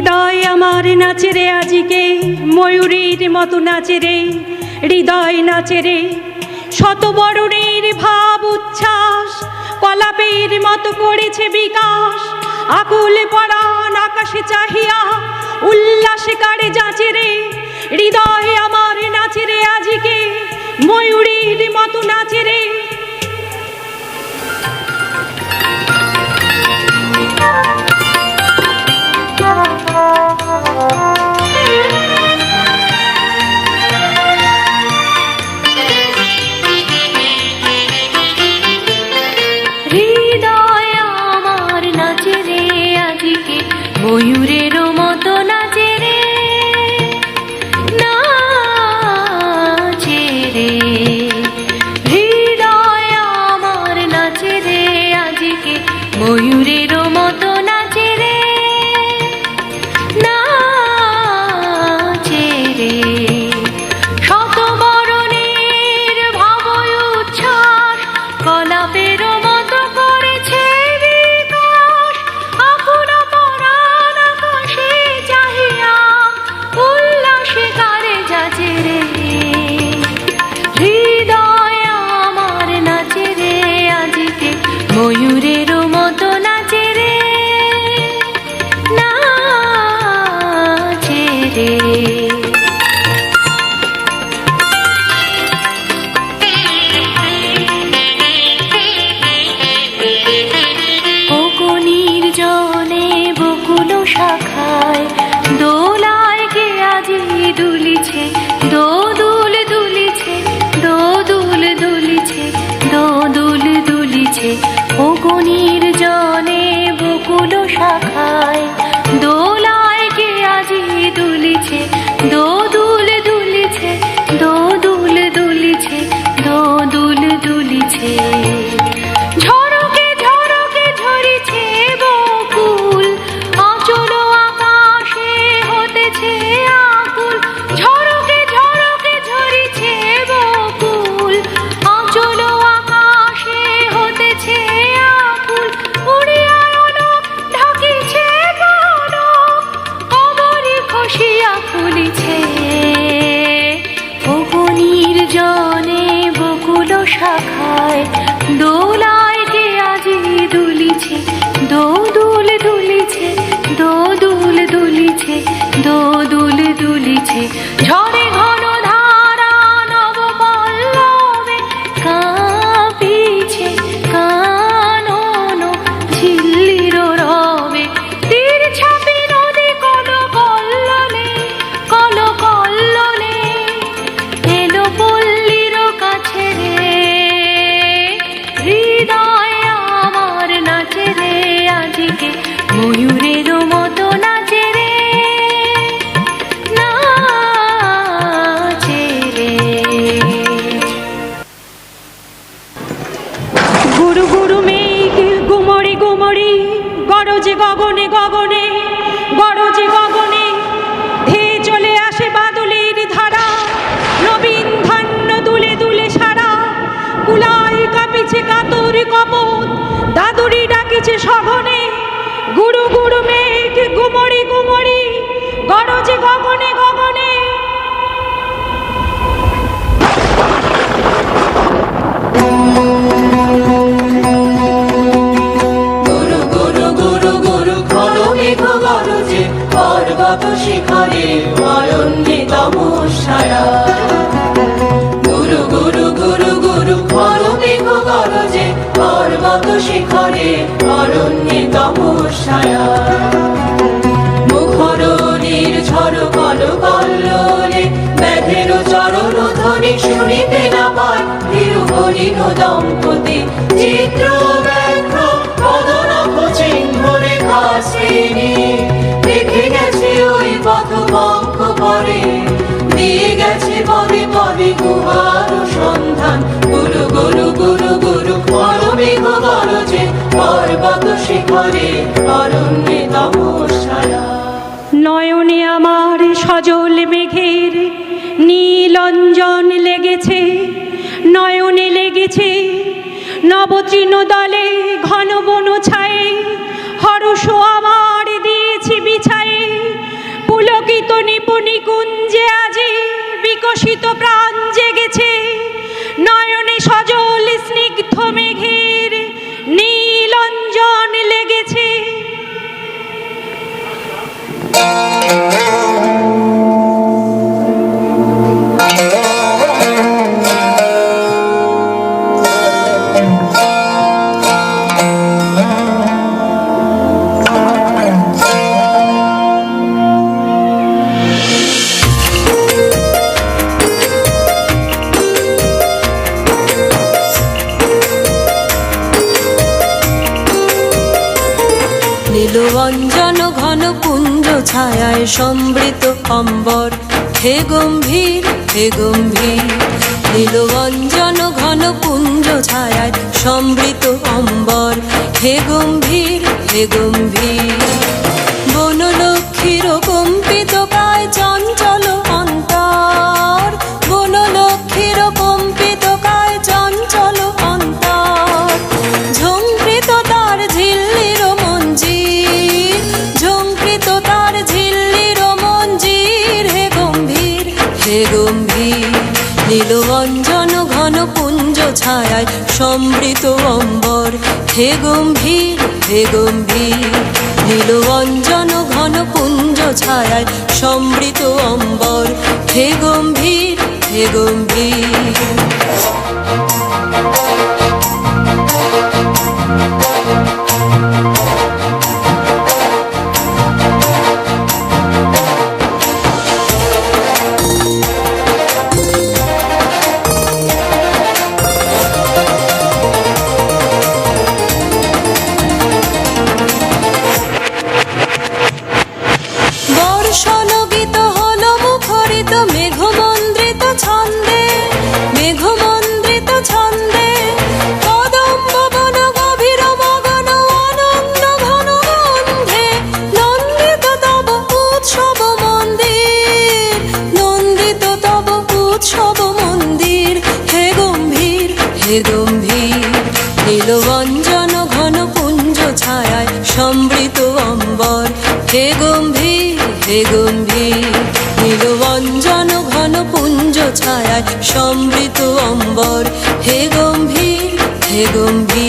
হৃদয় আমার নাচে রে আজিকে, ময়ূরীর মতো নাচে রে, হৃদয় নাচে রে। শতবরণের ভাব উচ্ছ্বাস, কলাপের মতো করেছে বিকাশ। আকুল পরাণ আকাশে চাহিয়া উল্লাসে কারে যাচে রে। আমার নাচে রে আজিকে, ময়ূরীর মতো নাচে রে। Talk. সকল শিখরে অরণ্যে তপস্যায়া। মুখর নির্ঝর কল কল্লরে ব্যাধের চরণ ধ্বনি শুনিতে না পায়। তিরুহরিণ দম্পতি চিত্র দেখে গেছে ওই পথ পঙ্ক পরে দিয়ে গেছে পদে পদে গুহা। নয়নে আমার সজল মেঘের নীলঞ্জন লেগেছে। নয়নে লেগেছে নবতৃণ দলে ঘন বন ছায়। হরস আমার দিয়েছি বিছায়ে। পুলকিত নিপুণি কুঞ্জে আজি বিকশিত প্রাণ ছায়ায় সমৃত অম্বর। হে গম্ভীর হে গম্ভীর নীলবঞ্জন ঘন পুঞ্জ ছায়ায় সমৃত অম্বর। হে গম্ভীর হে গম্ভীর, বনলক্ষ্মীর কম্পিত কায় ছায়ায় সমৃত অম্বর। হে গম্ভীর হে গম্ভীর, নীল অঞ্জন ঘন পুঞ্জ ছায়ায় সমৃত অম্বর। হে গম্ভীর হে গম্ভীর। সমৃত অম্বর হে গম্ভীর হে গম্ভীর নীলবঞ্জন ঘন পুঞ্জ ছায়ায় সমৃত অম্বর হে গম্ভীর হে গম্ভীর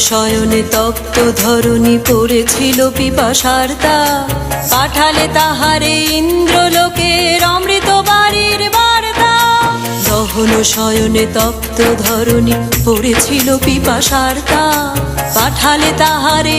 শয়নে তপ্ত ধরণী পড়েছিল পিপাসার তা। পাঠালে তাহারে ইন্দ্রলোকের অমৃত বাড়ির বার্তা। দহন শয়নে তপ্ত ধরণী পড়েছিল পিপাসার তা। পাঠালে তাহারে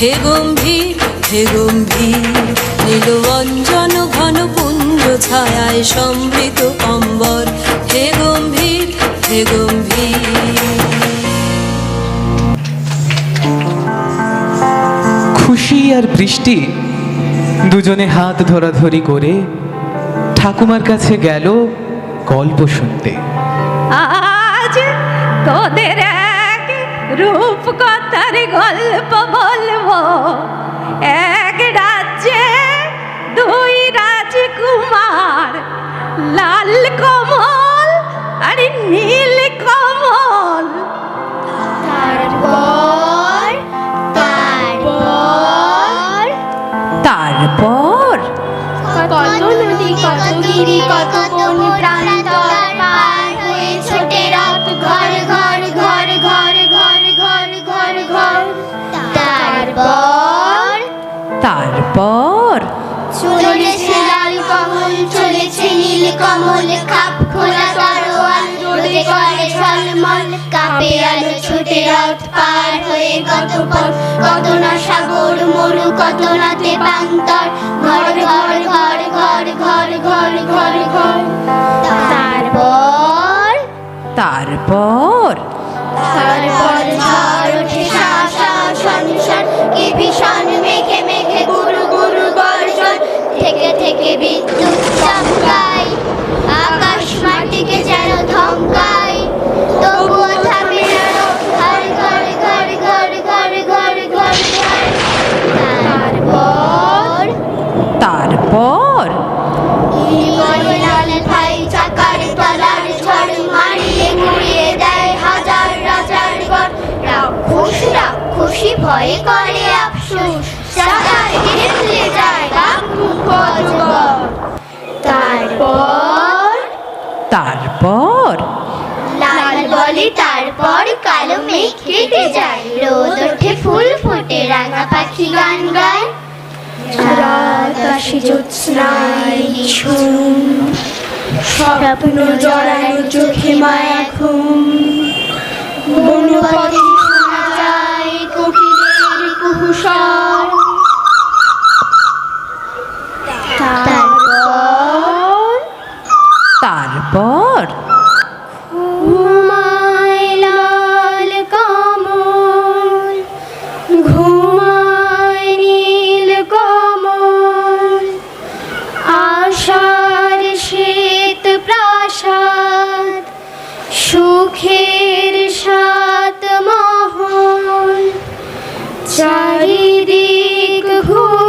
হে গম্ভীর হে গম্ভীর নীলবঞ্জন ঘন পুঞ্জ ছায়ায় সমৃত অম্বর। হে গম্ভীর হে গম্ভীর। খুশি আর বৃষ্টি দুজনে হাত ধরাধরি করে ঠাকুমার কাছে গেল গল্প শুনতে। আজ তোদের এক রূপকথার গল্প বলব। এক রাজ্যে দুই রাজকুমার লাল কমল আরে নীল কমল। তারপর তারপর তারপর কত নদী কত গিরি কত প্রান্তর চলেছে নীল কমল খাপ খোলা তরোয়াল রোদে করে ঝলমল কাপে আলো ছুটে রথ পার হয়ে কত পথ কত না সাগর মরু কত নাতে পান্তর ঘর ঘর ঘর ঘর ঘর ঘর ঘর ঘর। তারপর? তারপর? তারপর ঝড় ওঠে শাসা সংসার কি ভীষণ মেঘে মেঘে গুরু গুরু গর্জন। থেকে থেকে বিদ্যুৎ দিকে যেন ধমকায় তবুও ঘর ঘর ঘর ঘর তারপর? তারপর? ভয়ে করে আফসোস। তারপর? তারপর? লাল বলে তারপর কালো মেঘ কেটে যায় রোদ ওঠে ফুল ফোটে রাঙা পাখি গান গায়। রাত আসে জ্যোৎস্নায় নিঝুম স্বপ্ন জড়ানো চোখে মায়া ঘুম। বনপথে শোনা যায় কোকিলের কুহুসর প্রাসাদ সুখের সাত মহল। চারিদিক ঘুম